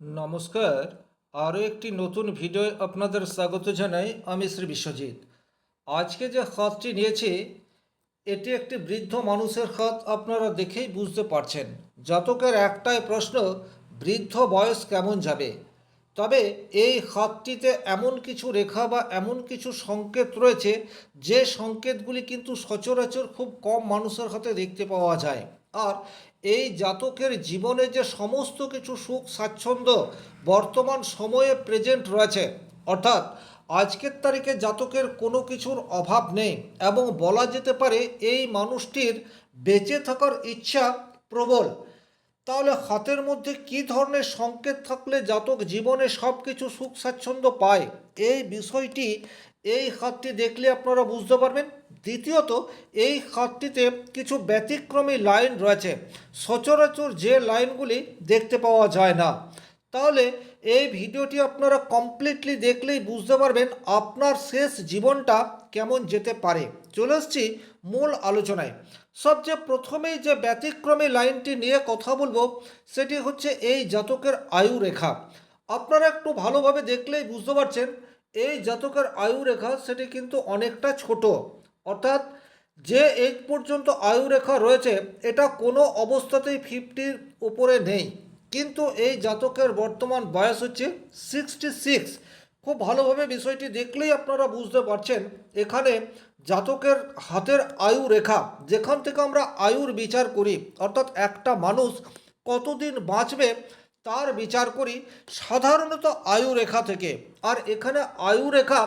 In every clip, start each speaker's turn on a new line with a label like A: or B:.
A: নমস্কার। আরও একটি নতুন ভিডিও আপনাদের স্বাগত জানাই আমি শ্রী বিশ্বজিৎ। আজকে যে খাতটি নিয়েছি, এটি একটি বৃদ্ধ মানুষের খাত, আপনারা দেখেই বুঝতে পারছেন। জাতকের একটাই প্রশ্ন, বৃদ্ধ বয়স কেমন যাবে? তবে এই খাতটিতে এমন কিছু রেখা বা এমন কিছু সংকেত রয়েছে, যে সংকেতগুলি কিন্তু সচরাচর খুব কম মানুষের হাতে দেখতে পাওয়া যায়। আর এই জাতকের জীবনে যে সমস্ত কিছু সুখ, স্বাচ্ছন্দ্য বর্তমান সময়ে প্রেজেন্ট রয়েছে, অর্থাৎ আজকের তারিখে জাতকের কোনো কিছুর অভাব নেই এবং বলা যেতে পারে এই মানুষটির বেঁচে থাকার ইচ্ছা প্রবল। তাহলে হাতের মধ্যে কি ধরনের সংকেত থাকলে জাতক জীবনে সব কিছু সুখ, স্বাচ্ছন্দ্য পায়? এই বিষয়টি এই হাতটি দেখলে আপনারা বুঝতে পারবেন। দ্বিতীয়ত, এই খাতটিতে কিছু ব্যতিক্রমী লাইন রয়েছে। সচরাচর যে লাইনগুলি দেখতে পাওয়া যায় না। তাহলে এই ভিডিওটি আপনারা কমপ্লিটলি দেখলেই বুঝতে পারবেন আপনার শেষ জীবনটা কেমন যেতে পারে। চলে এসছি মূল আলোচনায়। সবচেয়ে প্রথমেই যে ব্যতিক্রমী লাইনটি নিয়ে কথা বলব, সেটি হচ্ছে এই জাতকের আয়ু রেখা। আপনারা একটু ভালোভাবে দেখলেই বুঝতে পারছেন, এই জাতকের আয়ু রেখা সেটি কিন্তু অনেকটা ছোট। অর্থাৎ যে এজ পর্যন্ত আয়ু রেখা রয়েছে, এটা কোনো অবস্থাতেই ফিফটির উপরে নেই। কিন্তু এই জাতকের বর্তমান বয়স হচ্ছে সিক্সটি সিক্স খুব ভালোভাবে বিষয়টি দেখলেই আপনারা বুঝতে পারছেন, এখানে জাতকের হাতের আয়ু রেখা যেখান থেকে আমরা আয়ুর বিচার করি, অর্থাৎ একটা মানুষ কতদিন বাঁচবে তার বিচার করি সাধারণত আয়ু রেখা থেকে। আর এখানে আয়ু রেখা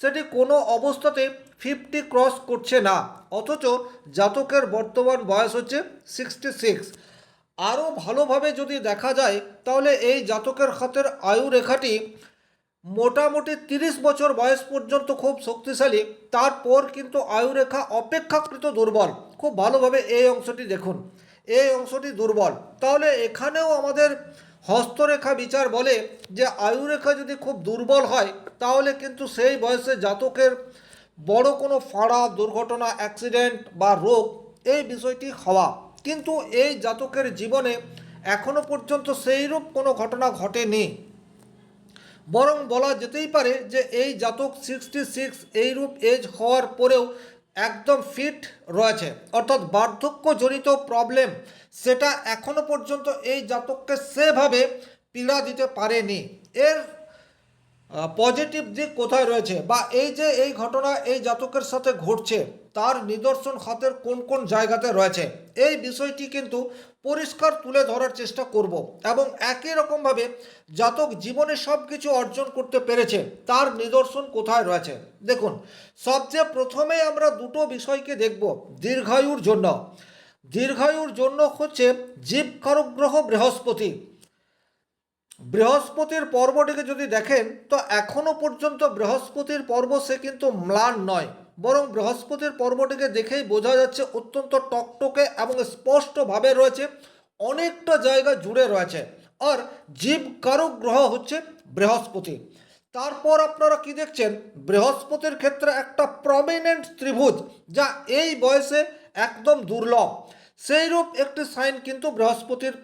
A: সেটি কোনো অবস্থাতে ফিফটি ক্রস করছে না। অথচ জাতকের বর্তমান বয়স হচ্ছে সিক্সটি সিক্স আরও ভালোভাবে যদি দেখা যায়, তাহলে এই জাতকের হাতের আয়ু রেখাটি মোটামুটি তিরিশ বছর বয়স পর্যন্ত খুব শক্তিশালী। তারপর কিন্তু আয়ুরেখা অপেক্ষাকৃত দুর্বল। খুব ভালোভাবে এই অংশটি দেখুন। এই অংশটি দুর্বল। তাহলে এখানেও আমাদের হস্তরেখা বিচার বলে যে আয়ুরেখা যদি খুব দুর্বল হয়, তাহলে কিন্তু সেই বয়সে জাতকের বড় কোনো ফাড়া, দুর্ঘটনা অ্যাক্সিডেন্ট বা রোগ এই বিষয়টি হওয়া। কিন্তু এই জাতকের জীবনে এখনও পর্যন্ত সেইরূপ কোনো ঘটনা ঘটেনি। বরং বলা যেতেই পারে যে এই জাতক সিক্সটি সিক্স এইরূপ এজ হওয়ার পরেও একদম ফিট রয়েছে। অর্থাৎ বার্ধক্যজনিত প্রবলেম সেটা এখনও পর্যন্ত এই জাতককে সেভাবে পীড়া দিতে পারেনি। এর পজিটিভ দিক কোথায় রয়েছে? বা এই যে এই ঘটনা, এই জাতকের সাথে ঘটছে, তার নিদর্শন হাতের কোন কোন জায়গাতে রয়েছে? এই বিষয়টি কিন্তু পরিষ্কার তুলে ধরার চেষ্টা করব এবং একই রকমভাবে জাতক জীবনে সব কিছু অর্জন করতে পেরেছে, তার নিদর্শন কোথায় রয়েছে? দেখুন, সবচেয়ে প্রথমে আমরা দুটো বিষয়কে দেখব দীর্ঘায়ুর জন্য। দীর্ঘায়ুর জন্য হচ্ছে জীবকারক গ্রহ বৃহস্পতি। বৃহস্পতির পর্বটিকে যদি দেখেন, তো এখনও পর্যন্ত বৃহস্পতির পর্ব সে কিন্তু ম্লান নয়। বরং বৃহস্পতির পর্বটিকে দেখেই বোঝা যাচ্ছে অত্যন্ত টকটকে এবং স্পষ্টভাবে রয়েছে, অনেকটা জায়গা জুড়ে রয়েছে। আর জীবকারক গ্রহ হচ্ছে বৃহস্পতি। তারপর আপনারা কি দেখছেন? বৃহস্পতির ক্ষেত্রে একটা প্রমিনেন্ট ত্রিভুজ, যা এই বয়সে একদম দুর্লভ। সেইরূপ একটি সাইন কিন্তু বৃহস্পতির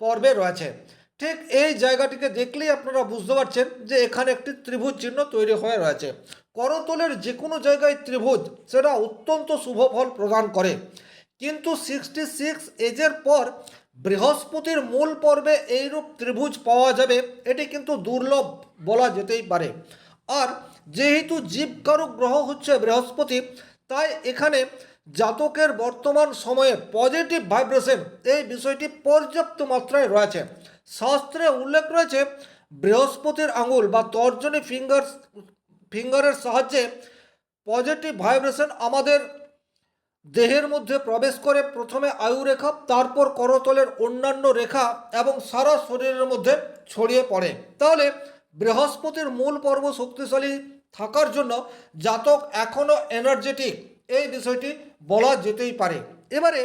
A: পর্বে রয়েছে। ঠিক এই জায়গাটিকে দেখলেই আপনারা বুঝতে পারছেন যে এখানে একটি ত্রিভুজ চিহ্ন তৈরি হয়ে রয়েছে। করতলের যে কোনো জায়গায় ত্রিভুজ সেটা অত্যন্ত শুভ ফল প্রদান করে। কিন্তু সিক্সটি সিক্স এজের পর বৃহস্পতির মূল পর্বে এইরূপ ত্রিভুজ পাওয়া যাবে, এটি কিন্তু দুর্লভ বলা যেতেই পারে। আর যেহেতু জীবকারক গ্রহ হচ্ছে বৃহস্পতি, তাই এখানে জাতকের বর্তমান সময়ে পজিটিভ ভাইব্রেশন এই বিষয়টি পর্যাপ্ত মাত্রায় রয়েছে। শাস্ত্রে উল্লেখ রয়েছে, বৃহস্পতির আঙুল বা তর্জনী ফিঙ্গার, ফিঙ্গারের সাহায্যে পজিটিভ ভাইব্রেশন আমাদের দেহের মধ্যে প্রবেশ করে। প্রথমে আয়ু রেখা তারপর করতলের অন্যান্য রেখা এবং সারা শরীরের মধ্যে ছড়িয়ে পড়ে। তাহলে বৃহস্পতির মূল পর্ব শক্তিশালী থাকার জন্য জাতক এখনও এনার্জেটিক এই বিষয়টি বলা যেতেই পারে। এবারে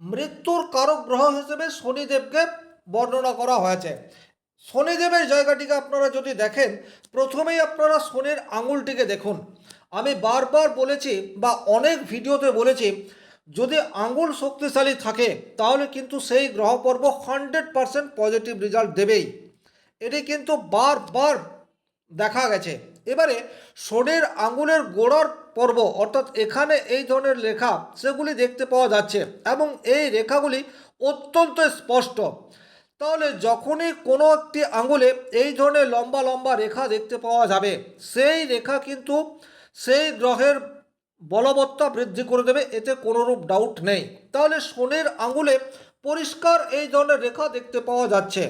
A: মৃত্যুর কারক গ্রহ হিসেবে শনিদেবকে বর্ণনা করা হয়েছে। শনিদেবের জায়গাটিকে আপনারা যদি দেখেন, প্রথমেই আপনারা শনির আঙুলটিকে দেখুন। আমি বারবার বলেছি বা অনেক ভিডিওতে বলেছি, যদি আঙুল শক্তিশালী থাকে, তাহলে কিন্তু সেই গ্রহ পর্ব হান্ড্রেড পারসেন্ট পজিটিভ রেজাল্ট দেবেই। এটি কিন্তু বারবার দেখা গেছে। এবারে শনির আঙুলের গোড়ার পর্ব, অর্থাৎ এখানে এই ধরনের লেখা সেগুলি দেখতে পাওয়া যাচ্ছে এবং এই রেখাগুলি অত্যন্ত স্পষ্ট। তাহলে যখনই কোনো একটি আঙুলে এই ধরনের লম্বা লম্বা রেখা দেখতে পাওয়া যাবে, সেই রেখা কিন্তু সেই গ্রহের বলবত্তা বৃদ্ধি করে দেবে, এতে কোনোরূপ ডাউট নেই। তাহলে শনির আঙ্গুলে পরিষ্কার এই ধরনের রেখা দেখতে পাওয়া যাচ্ছে।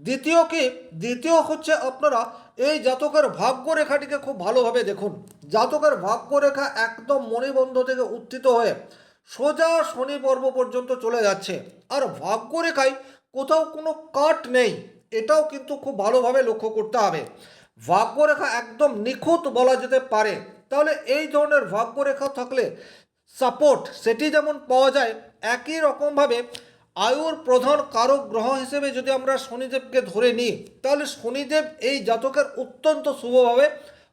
A: দ্বিতীয় কি? দ্বিতীয় হচ্ছে আপনারা এই জাতকের ভাগ্য রেখাটিকে খুব ভালোভাবে দেখুন। জাতকের ভাগ্য রেখা একদম মণিবন্ধ থেকে উত্থিত হয়ে সোজা শনি পর্ব পর্যন্ত চলে যাচ্ছে। আর ভাগ্য রেখায় কোথাও কোনো কাট নেই। এটাও কিন্তু খুব ভালোভাবে লক্ষ্য করতে হবে। ভাগ্যরেখা একদম নিখুঁত বলা যেতে পারে। তাহলে এই ধরনের ভাগ্যরেখা থাকলে সাপোর্ট সেটি যেমন পাওয়া যায়, একই রকমভাবে আয়ুর প্রধান কারক গ্রহ হিসেবে যদি আমরা শনিদেবকে ধরে নিই, তাহলে শনিদেব এই জাতকের অত্যন্ত শুভভাবে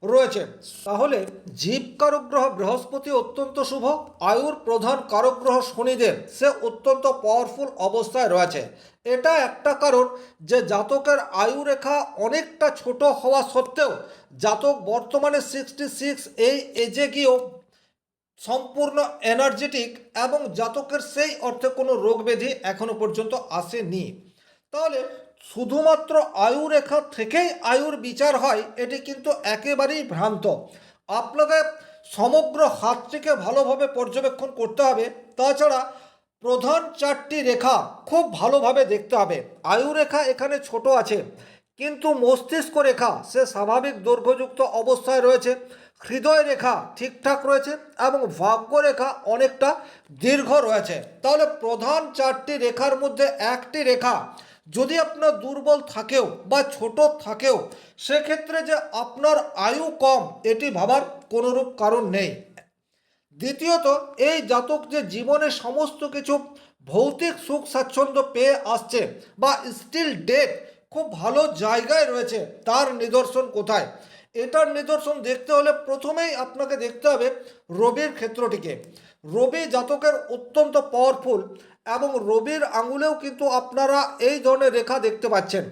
A: রয়েছে। তাহলে জীব কারক গ্রহ বৃহস্পতি অত্যন্ত শুভ, আয়ুর প্রধান কারক গ্রহ শনিদেব, সে অত্যন্ত পাওয়ারফুল অবস্থায় রয়েছে। এটা একটা কারণ যে জাতকের আয়ু রেখা অনেকটা ছোট হওয়া সত্ত্বেও জাতক বর্তমানে সিক্সটি সিক্স এই এজে গিয়েও সম্পূর্ণ এনার্জেটিক এবং জাতকের সেই অর্থে কোনো রোগ ব্যাধি এখনও পর্যন্ত আসেনি। তাহলে শুধুমাত্র আয়ু রেখা থেকেই আয়ুর বিচার হয়, এটি কিন্তু একেবারেই ভ্রান্ত। আপনাকে সমগ্র হাতটিকে ভালোভাবে পর্যবেক্ষণ করতে হবে। তাছাড়া প্রধান চারটি রেখা খুব ভালোভাবে দেখতে হবে। আয়ু রেখা এখানে ছোট আছে, কিন্তু মস্তিষ্ক রেখা, সে স্বাভাবিক দৈর্ঘ্যযুক্ত অবস্থায় রয়েছে। হৃদয় রেখা ঠিকঠাক রয়েছে এবং ভাগ্য রেখা অনেকটা দীর্ঘ রয়েছে। তাহলে প্রধান চারটি রেখার মধ্যে একটি রেখা যদি আপনার দুর্বল থাকেও বা ছোট থাকেও, সেক্ষেত্রে যে আপনার আয়ু কম, এটি ভাবার কোনোরূপ কারণ নেই। দ্বিতীয়ত, এই জাতক যে জীবনে সমস্ত কিছু ভৌতিক সুখ স্বাচ্ছন্দ্য পেয়ে আসছে বা স্টিল ডেট খুব ভালো জায়গায় রয়েছে, তার নিদর্শন কোথায়? এটার নিদর্শন দেখতে হলে প্রথমেই আপনাকে দেখতে হবে রবির ক্ষেত্রটিকে। রবি জাতকের অত্যন্ত পাওয়ারফুল এবং রবির আঙুলেও কিন্তু আপনারা এই ধরনের রেখা দেখতে পাচ্ছেন।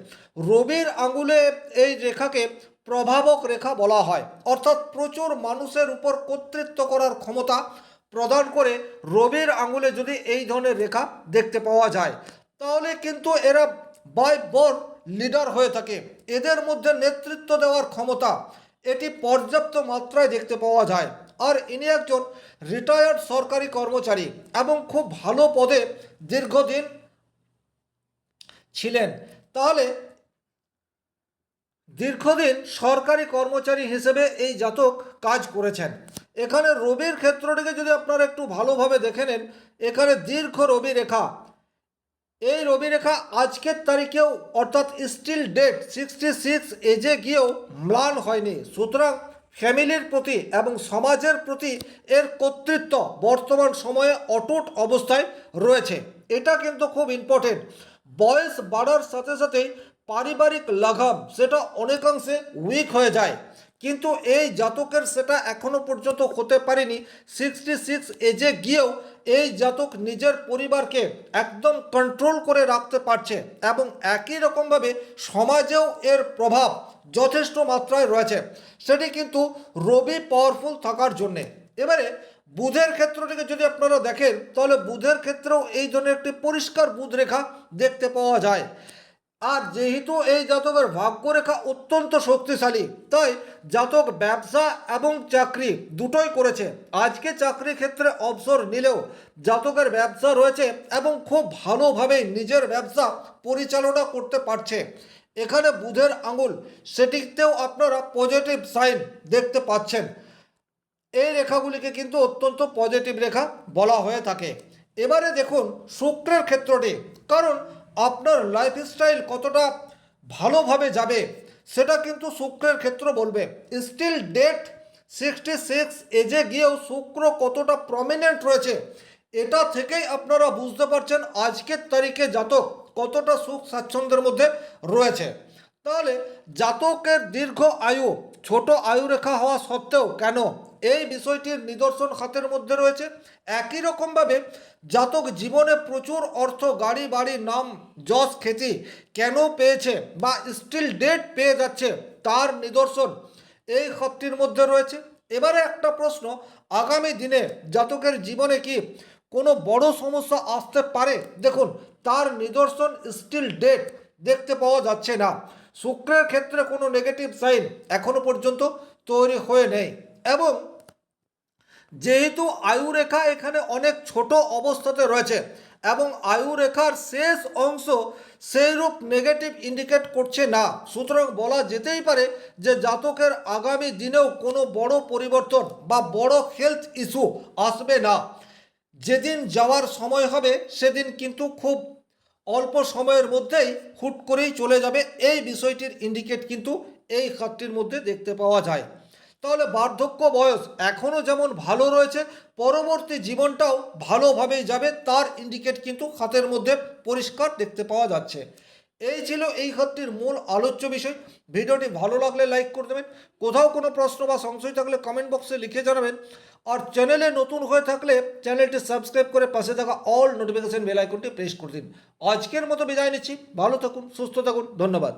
A: রবির আঙুলে এই রেখাকে প্রভাবক রেখা বলা হয়। অর্থাৎ প্রচুর মানুষের উপর কর্তৃত্ব করার ক্ষমতা প্রদান করে রবির আঙুলে যদি এই ধরনের রেখা দেখতে পাওয়া যায়, তাহলে কিন্তু এরা বাই বর্ন লিডার হয়ে থাকে। এদের মধ্যে নেতৃত্ব দেওয়ার ক্ষমতা এটি পর্যাপ্ত মাত্রায় দেখতে পাওয়া যায়। আর ইনি একজন রিটায়ার্ড সরকারি কর্মচারী এবং খুব ভালো পদে দীর্ঘদিন ছিলেন। তাহলে দীর্ঘদিন সরকারি কর্মচারী হিসেবে এই জাতক কাজ করেছেন। এখানে রবির ক্ষেত্রটিকে যদি আপনারা একটু ভালোভাবে দেখে নেন, এখানে দীর্ঘ রবি রেখা এই রবি রেখা আজকের তারিখেও অর্থাৎ স্টিল ডেট সিক্সটি সিক্স এজে গিয়েও ম্লান হয়নি। সুতরাং ফ্যামিলির প্রতি এবং সমাজের প্রতি এর কর্তৃত্ব বর্তমান সময়ে অটুট অবস্থায় রয়েছে। এটা কিন্তু খুব ইম্পর্টেন্ট বয়স বাড়ার সাথে সাথে পারিবারিক লাঘাম সেটা অনেকাংশে উইক হয়ে যায়। কিন্তু এই জাতকের সেটা এখনও পর্যন্ত হতে পারেনি। সিক্সটি সিক্স এজে গিয়েও এই জাতক নিজের পরিবারকে একদম কন্ট্রোল করে রাখতে পারছে এবং একই রকমভাবে সমাজেও এর প্রভাব যথেষ্ট মাত্রায় রয়েছে। সেটি কিন্তু রবি পাওয়ারফুল থাকার জন্যে। এবারে বুধের ক্ষেত্রটিকে যদি আপনারা দেখেন, তাহলে বুধের ক্ষেত্রেও এই ধরনের একটি পরিষ্কার বুধ রেখা দেখতে পাওয়া যায়। আর যেহেতু এই জাতকের ভাগ্যরেখা অত্যন্ত শক্তিশালী, তাই জাতক ব্যবসা এবং চাকরি দুটোই করেছে। আজকে চাকরি ক্ষেত্রে অবসর নিলেও জাতকের ব্যবসা রয়েছে এবং খুব ভালোভাবে নিজের ব্যবসা পরিচালনা করতে পারছে। এখানে বুধের আঙুল, সেটিতেও আপনারা পজিটিভ সাইন দেখতে পাচ্ছেন। এই রেখাগুলিকে কিন্তু অত্যন্ত পজিটিভ রেখা বলা হয়ে থাকে। এবারে দেখুন শুক্রের ক্ষেত্রটি, কারণ আপনার লাইফস্টাইল কতটা ভালোভাবে যাবে, সেটা কিন্তু শুক্রের ক্ষেত্র বলবে। স্টিল ডেট সিক্সটি সিক্স এজে গিয়েও শুক্র কতটা প্রমিনেন্ট রয়েছে, এটা থেকেই আপনারা বুঝতে পারছেন আজকের তারিখে জাতক কতটা সুখ স্বাচ্ছন্দ্যের মধ্যে রয়েছে। তাহলে জাতকের দীর্ঘ আয়ু, ছোট আয়ু রেখা হওয়া সত্ত্বেও কেন এই বিষয়টির নিদর্শন হাতের মধ্যে রয়েছে। একই রকমভাবে জাতক জীবনে প্রচুর অর্থ, গাড়ি, বাড়ি, নাম, যশ, খ্যাতি কেন পেয়েছে বা স্টিল ডেট পেয়ে যাচ্ছে তার নিদর্শন এই হাতটির মধ্যে রয়েছে। এবারে একটা প্রশ্ন, আগামী দিনে জাতকের জীবনে কি কোনো বড় সমস্যা আসতে পারে? দেখুন, তার নিদর্শন স্টিল ডেট দেখতে পাওয়া যাচ্ছে না। শুক্রের ক্ষেত্রে কোনো নেগেটিভ সাইন এখনও পর্যন্ত তৈরি হয়ে নেই। এবং যেহেতু আয়ুরেখা এখানে অনেক ছোট অবস্থাতে রয়েছে এবং আয়ুরেখার শেষ অংশ সেইরূপ নেগেটিভ ইন্ডিকেট করছে না। সুতরাং বলা যেতেই পারে যে জাতকের আগামী দিনেও কোনো বড় পরিবর্তন বা বড় হেলথ ইস্যু আসবে না। যেদিন যাওয়ার সময় হবে, সেদিন কিন্তু খুব অল্প সময়ের মধ্যেই হুট করেই চলে যাবে। এই বিষয়টির ইন্ডিকেট কিন্তু এই খাতটির মধ্যে দেখতে পাওয়া যায়। তাহলে বার্ধক্য বয়স এখনও যেমন ভালো রয়েছে, পরবর্তী জীবনটাও ভালোভাবেই যাবে, তার ইন্ডিকেট কিন্তু খাতের মধ্যে পরিষ্কার দেখতে পাওয়া যাচ্ছে। এই ছিল এই খাতটির মূল আলোচ্য বিষয়। ভিডিওটি ভালো লাগলে লাইক করে দেবেন। কোথাও কোনো প্রশ্ন বা সংশয় থাকলে কমেন্ট বক্সে লিখে জানাবেন। আর চ্যানেলে নতুন হয়ে থাকলে চ্যানেলটি সাবস্ক্রাইব করে পাশে থাকা অল নোটিফিকেশন বেল আইকনটি প্রেস করে দিন। আজকের মতো বিদায় নিচ্ছি। ভালো থাকুন, সুস্থ থাকুন। ধন্যবাদ।